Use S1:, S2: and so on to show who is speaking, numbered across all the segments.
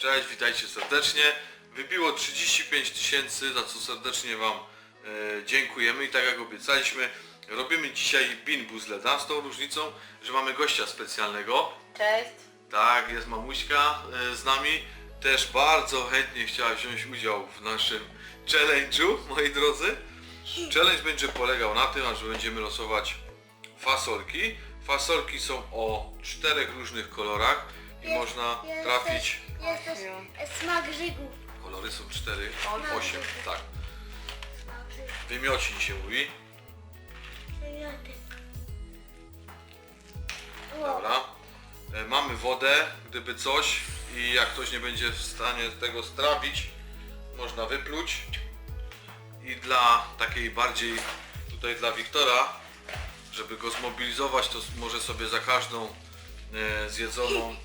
S1: Cześć, witajcie serdecznie. Wybiło 35 tysięcy, za co serdecznie Wam e, dziękujemy i tak jak obiecaliśmy, robimy dzisiaj bin buzleda z tą różnicą, że mamy gościa specjalnego.
S2: Cześć.
S1: Tak, jest mamuśka e, z nami. Też bardzo chętnie chciała wziąć udział w naszym challenge'u, moi drodzy. Challenge będzie polegał na tym, że będziemy losować fasolki. Fasolki są o czterech różnych kolorach i
S3: Jest-
S1: można
S3: jest
S1: trafić.
S3: Jest też smak żygów.
S1: Kolory są cztery,
S2: Osiem.
S1: osiem, tak.
S3: Smak żygów.
S1: Wymiocin się mówi.
S3: Wymioty. O,
S1: Dobra. E, Mamy wodę, gdyby coś i jak ktoś nie będzie w stanie tego strawić, można wypluć. I dla takiej bardziej tutaj dla Wiktora, żeby go zmobilizować, to może sobie za każdą e, zjedzoną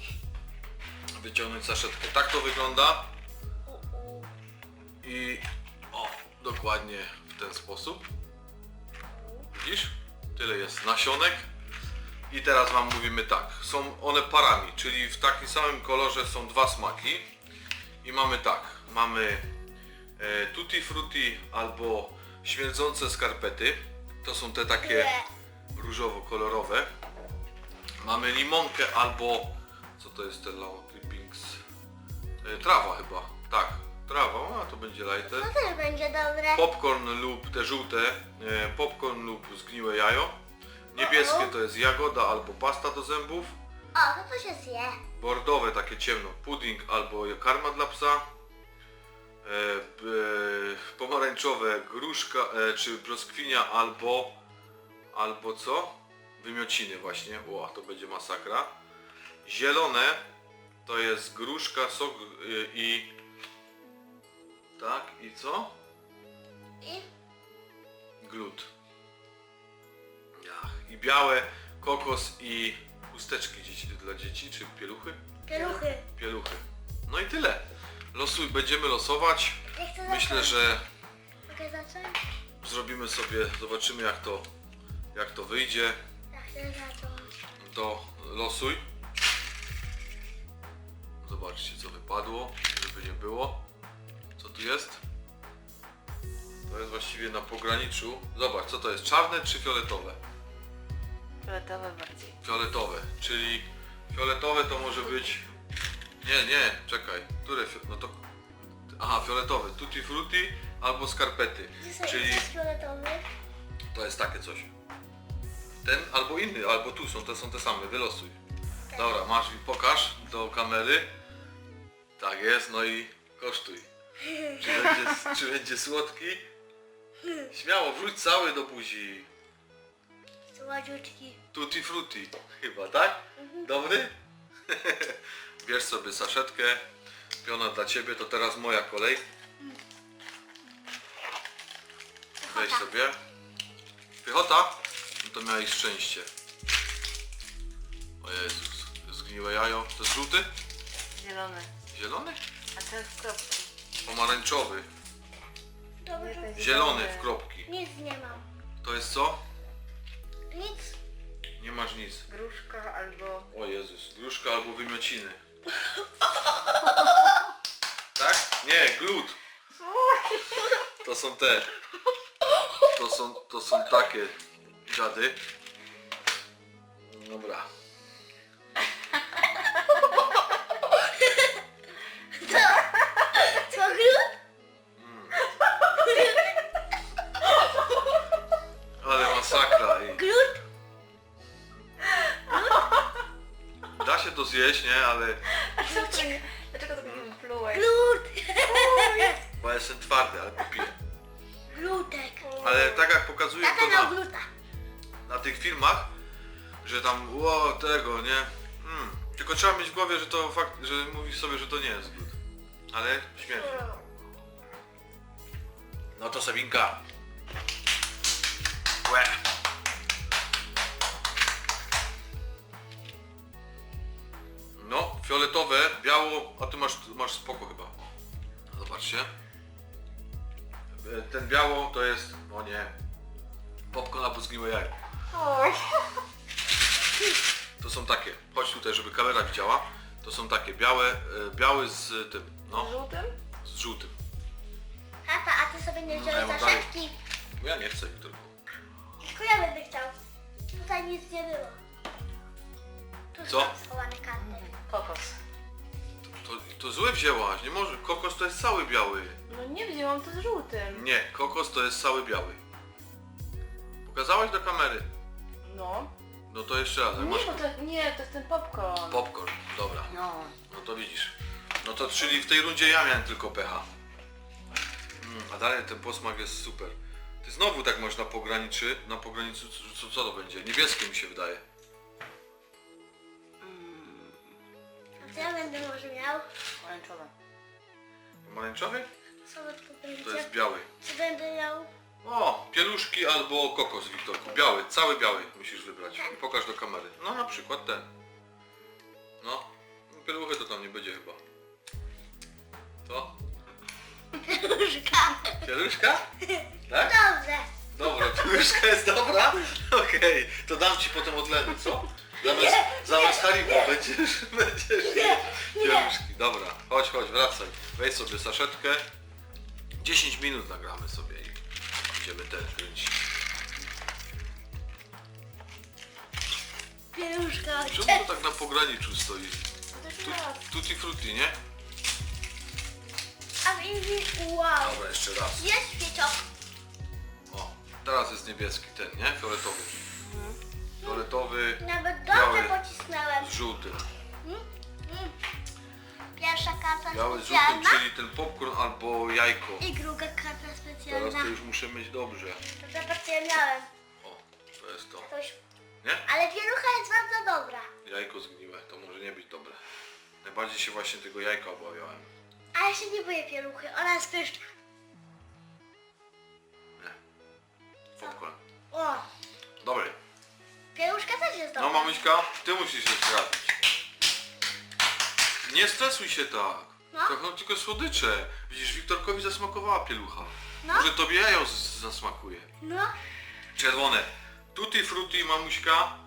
S1: wyciągnąć saszetkę. Tak to wygląda. I o, dokładnie w ten sposób. Widzisz? Tyle jest nasionek. I teraz Wam mówimy tak, są one parami, czyli w takim samym kolorze są dwa smaki i mamy tak, mamy e, tutti frutti albo śmierdzące skarpety, to są te takie różowo-kolorowe. Mamy limonkę albo, co to jest ten? E, trawa chyba, tak, trawa, a to będzie lighter.
S3: To też będzie dobre.
S1: Popcorn lub te żółte, e, popcorn lub zgniłe jajo. Niebieskie to jest jagoda albo pasta do zębów.
S3: O, to to się zje.
S1: Bordowe takie ciemno, pudding albo karma dla psa. E, b- e, pomarańczowe gruszka e, czy brzoskwinia albo albo co? Wymiociny właśnie. O, to będzie masakra. Zielone to jest gruszka, sok e, i tak i co?
S3: I
S1: Glut. Ach, I białe, kokos i chusteczki dzieci, dla dzieci, czy pieluchy?
S3: pieluchy.
S1: Pieluchy. No i tyle. Losuj, będziemy losować.
S3: Ja chcę
S1: Myślę,
S3: zacząć.
S1: że
S3: Mogę zacząć?
S1: zrobimy sobie, zobaczymy jak to, jak to wyjdzie.
S3: Ja chcę zacząć.
S1: To losuj. Zobaczcie co wypadło, żeby nie było. Co tu jest? To jest właściwie na pograniczu. Zobacz, co to jest? Czarne czy fioletowe?
S2: Fioletowe bardziej.
S1: Fioletowe, czyli fioletowe to może być... Nie, nie, czekaj, które fio... no to... Aha, fioletowe, tutti frutti albo skarpety,
S3: są
S1: czyli
S3: jest fioletowy?
S1: to jest takie coś. Ten albo inny, albo tu są, te są te same, wylosuj. Dobra, masz i pokaż do kamery. Tak jest, no i kosztuj. Czy będzie, czy będzie słodki? Śmiało, wrzuć cały do buzi.
S3: Słodziutki.
S1: Tutti frutti, chyba, tak? Dobry? Bierz sobie saszetkę. Piona dla ciebie, to teraz moja kolej. Weź sobie. Pychota? No to miałeś szczęście. O Jezus, zgniłe jajo. To jest żółty?
S2: Zielone.
S1: Zielony?
S2: A to jest kropki.
S1: Pomarańczowy.
S3: Dobrze.
S1: Zielony w kropki.
S3: Nic nie mam.
S1: To jest co?
S3: Nic.
S1: Nie masz nic.
S2: Gruszka albo...
S1: O Jezus, gruszka albo wymiociny. Tak? Nie, glut. To są te. To są, to są takie dziady. Dobra. To zjeść, nie? Ale
S2: Dlaczego to nie plułeś?
S3: Glut.
S1: bo jestem twardy, ale popiję.
S3: Glutek.
S1: Ale tak jak pokazuję
S3: Tata
S1: to
S3: miał
S1: na,
S3: gluta.
S1: na tych filmach, że tam ło tego, nie? Hmm. Tylko trzeba mieć w głowie, że to fakt, że mówi sobie, że to nie jest glut. Ale śmierdzi. No to Sabinka. Łe. Fioletowe, biało, a ty masz, masz spoko chyba. Zobaczcie. E, Ten biało to jest, o nie, popcorn albo zgniłe jajo.
S2: Oj.
S1: To są takie, chodź tutaj, żeby kamera widziała. To są takie białe, e, biały z tym, no,
S2: Żółtym?
S1: z żółtym.
S3: Tata, a ty sobie nie
S1: No, ja
S3: wziąłeś
S1: mam
S3: zaszetki?
S1: Bo Ja nie chcę, Wiktorku.
S3: Tylko ja będę chciał. Tutaj nic nie było. Tu
S1: Co?
S3: są schowane karty.
S2: Kokos.
S1: To, to złe wzięłaś, nie może. Kokos to jest cały biały.
S2: No nie wzięłam to z żółtym.
S1: Nie, kokos to jest cały biały. Pokazałaś do kamery.
S2: No.
S1: No to jeszcze raz. jak
S2: Nie,
S1: Masz
S2: bo to, nie, to jest ten popcorn.
S1: popcorn, dobra.
S2: No.
S1: No to widzisz. No to czyli w tej rundzie ja miałem tylko pecha. Mm, a dalej ten posmak jest super. Ty znowu tak masz na pograniczy, na pograniczu, co, co, co to będzie? Niebieskie mi się wydaje.
S3: Co ja będę może miał?
S2: Pomarańczowe.
S1: Pomarańczowy? To jest biały.
S3: Co będę miał?
S1: O, pieluszki albo kokos, Wiktorku. Biały, cały biały musisz wybrać. I pokaż do kamery. No na przykład ten. No. Pieluchy to tam nie będzie chyba. To?
S3: Różka.
S1: Pieluszka? Tak?
S3: Dobrze.
S1: Dobra, pieluszka jest dobra? Okej, to dam ci potem od Leny, co? Zamiast, zamiast Haribo będziesz, będziesz
S3: Nie,
S1: pieluszki. Dobra, chodź, chodź, wracaj. Weź sobie saszetkę. 10 minut nagramy sobie i będziemy ten kręcić.
S3: Pieluszka.
S1: Czemu to tak na pograniczu stoi? Tu, tutti frutti, nie?
S3: A Indii, wow.
S1: Dobra, jeszcze raz.
S3: Jest świeczok.
S1: O, teraz jest niebieski ten, nie? Fioletowy. Fioletowy
S3: Nawet
S1: Biały.
S3: dobrze pocisnąłem.
S1: z żółtym.
S3: Mm, mm. Pierwsza karta
S1: Biały z żółtym,
S3: specjalna.
S1: czyli ten popcorn albo jajko.
S3: I druga karta
S1: Teraz
S3: specjalna.
S1: to już muszę mieć dobrze.
S3: To zobacz co ja miałem.
S1: O, to jest to.
S3: Coś.
S1: Nie?
S3: Ale pielucha jest bardzo dobra.
S1: Jajko zgniłe, to może nie być dobre. Najbardziej się właśnie tego jajka obawiałem.
S3: A ja się nie boję pieluchy, ona jest pyszna.
S1: No mamuśka, ty musisz się sprawdzić. Nie stresuj się tak.
S3: No.
S1: To są tylko słodycze. Widzisz, Wiktorkowi zasmakowała pielucha.
S3: No.
S1: Może tobie jajo z- zasmakuje.
S3: No,
S1: Czerwone. Tutti frutti mamuśka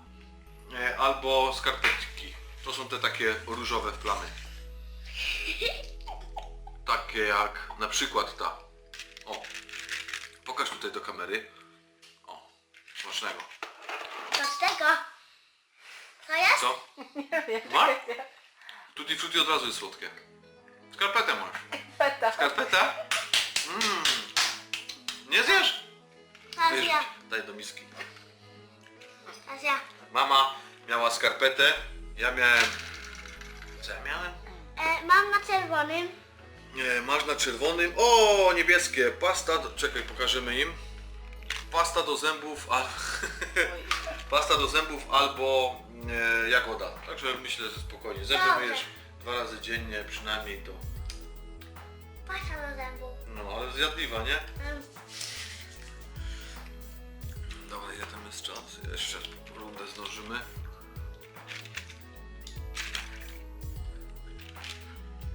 S1: e, albo skarpetki. To są te takie różowe plamy. Takie jak na przykład ta. O. Pokaż tutaj do kamery. O. Smacznego.
S3: z tego? Co jest?
S1: Co?
S2: Nie wiem.
S1: Masz? Tutti frutti od razu jest słodkie. Skarpetę masz.
S2: Feta.
S1: Skarpeta? Mmm. Nie zjesz? Wiesz,
S3: Azja,
S1: daj do miski.
S3: Azja.
S1: Mama miała skarpetę, ja miałem... Co ja miałem?
S3: E, mam na czerwonym.
S1: Nie, masz na czerwonym. O, niebieskie. Pasta, do... czekaj, pokażemy im. Pasta do zębów.
S2: Oj.
S1: Pasta do zębów albo e, jagoda. Także myślę, że spokojnie. Zęby
S3: Dobrze.
S1: myjesz dwa razy dziennie, przynajmniej to.
S3: Pasta do zębów.
S1: No, ale zjadliwa, nie?
S3: Mm,
S1: Dobra, ile tam jest czas? Jeszcze rundę zdążymy.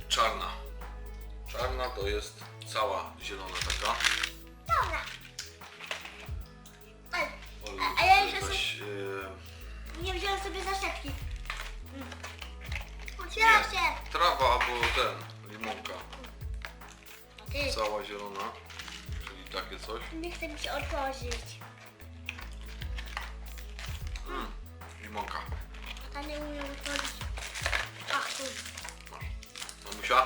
S1: Czarna. Czarna to jest cała zielona taka. Albo ten, limonka. Cała zielona. Czyli takie coś.
S3: nie chce mi się otworzyć.
S1: Mm, limonka.
S3: A nie umiem otworzyć. Ach tu.
S1: Masz. Mamusia?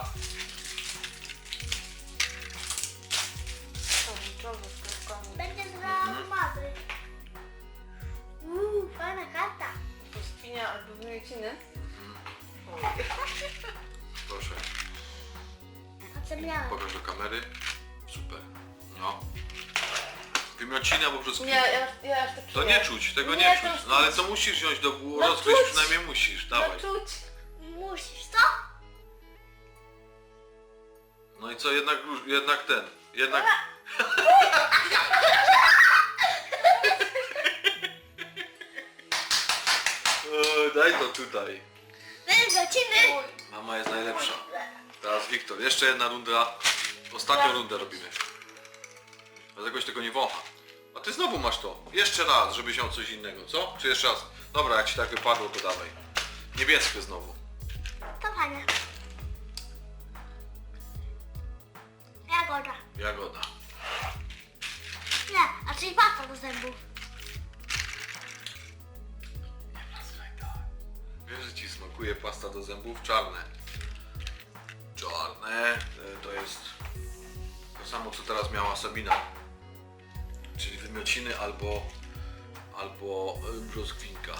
S3: Będzie z aromaty. Uuu, fajna karta.
S2: Pustynia albo wymiociny.
S1: Proszę.
S3: A co miałem?
S1: Pokaż do kamery. Super. No. Wymiociny albo
S2: Nie,
S1: brzoskwinia.
S2: ja, ja aż to
S1: To
S2: czuję.
S1: nie czuć, tego nie,
S2: Nie,
S1: czuć.
S2: to
S1: No ale to musisz wziąć do góry,
S2: No
S1: rozgryźć
S2: czuć.
S1: przynajmniej musisz.
S2: No
S1: Dawaj.
S2: czuć.
S3: Musisz, co?
S1: No i co, jednak, róż- jednak ten. Jednak... O, daj to tutaj.
S3: Wyrzucimy.
S2: Oj.
S1: Mama jest najlepsza. Teraz Wiktor. Jeszcze jedna runda. Ostatnią rundę robimy. Ale jakoś tego nie wącha. A ty znowu masz to. Jeszcze raz, żebyś miał coś innego, co? Czy jeszcze raz? Dobra, jak ci tak wypadło, to dawaj. Niebieskie znowu.
S3: To fajne. Jagoda.
S1: Jagoda.
S3: Nie, a czyli pasta do zębów.
S1: Wiesz, że ci smakuje pasta do zębów? Czarne. Czarne. E, To jest to samo, co teraz miała Sabina. Czyli wymiociny albo albo e, brzoskwinka.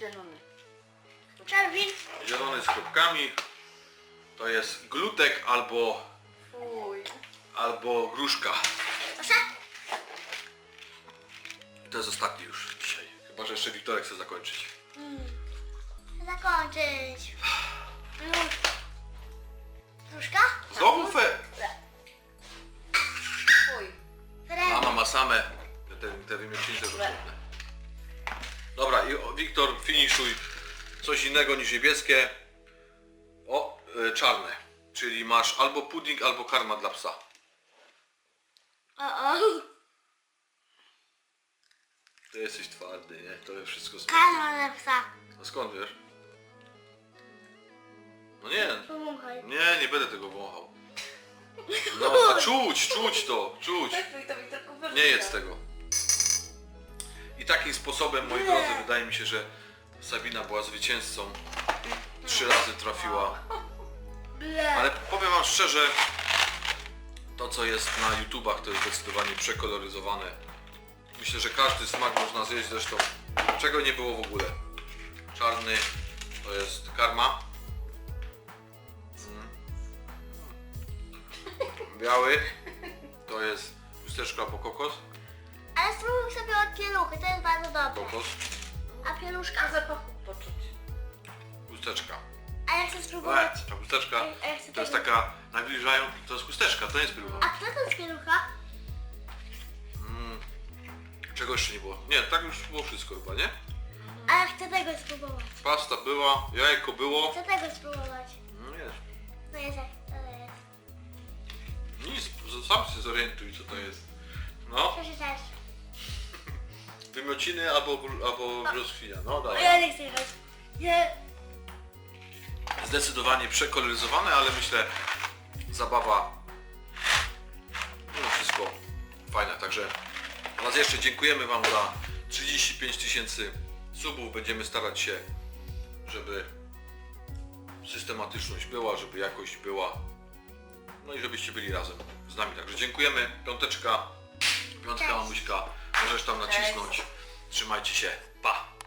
S2: Zielony.
S3: Czerwin.
S1: Zielony z kropkami. To jest glutek albo,
S2: Fuj.
S1: albo gruszka.
S3: Proszę.
S1: To jest ostatni już dzisiaj. Chyba, że jeszcze Wiktorek chce zakończyć.
S3: Mm. Zakończyć. Mm. Różka?
S1: Znowu fe...
S2: Fuj.
S1: Mama ma same te, te trudne. Dobra, i Wiktor, finiszuj coś innego niż niebieskie. O, y, czarne. Czyli masz albo pudding, albo karma dla psa.
S3: O, o.
S1: Ty jesteś twardy, nie? To wszystko smakuje.
S3: Karma na psa.
S1: No skąd wiesz? No nie,
S3: Pomóchaj.
S1: nie, nie będę tego wąchał. No, a czuć, czuć to, czuć.
S2: Wyrzuć.
S1: Nie jedz tego. Takim sposobem, moi drodzy, wydaje mi się, że Sabina była zwycięzcą. Trzy razy trafiła. Ale powiem wam szczerze, to co jest na YouTubach to jest zdecydowanie przekoloryzowane. Myślę, że każdy smak można zjeść zresztą. Czego nie było w ogóle? Czarny to jest karma. Mm. Biały to jest chusteczka albo kokos.
S3: Ale spróbuj sobie od pieluchy, to jest bardzo dobre.
S1: Kokos,
S3: A
S2: A
S3: pieluszka?
S2: zapachu poczuć.
S1: chusteczka.
S3: A ja chcę
S1: E,
S3: spróbować.
S1: ta chusteczka
S3: A ja chcę
S1: to jest
S3: tego.
S1: taka, nabliżają, to jest chusteczka, to nie jest pielucha.
S3: A co to jest pielucha?
S1: Mm. Czego jeszcze nie było? Nie, tak już było wszystko chyba, nie?
S3: A ja chcę tego spróbować.
S1: Pasta była, jajko było.
S3: Chcę tego spróbować.
S1: No nie,
S3: To jest jak to jest.
S1: nic, sam się zorientuj co to jest. No,
S3: Przeczytasz.
S1: Wymiociny albo, gru- albo brzoskwinia, no
S3: A
S1: dalej.
S3: ja nie chcę jechać. Nie.
S1: Zdecydowanie przekoloryzowane, ale myślę zabawa, no wszystko fajne, także raz jeszcze dziękujemy Wam za 35 tysięcy subów, będziemy starać się, żeby systematyczność była, żeby jakość była, no i żebyście byli razem z nami, także dziękujemy, piąteczka, piątka
S3: Cześć.
S1: możesz tam nacisnąć, trzymajcie się, pa!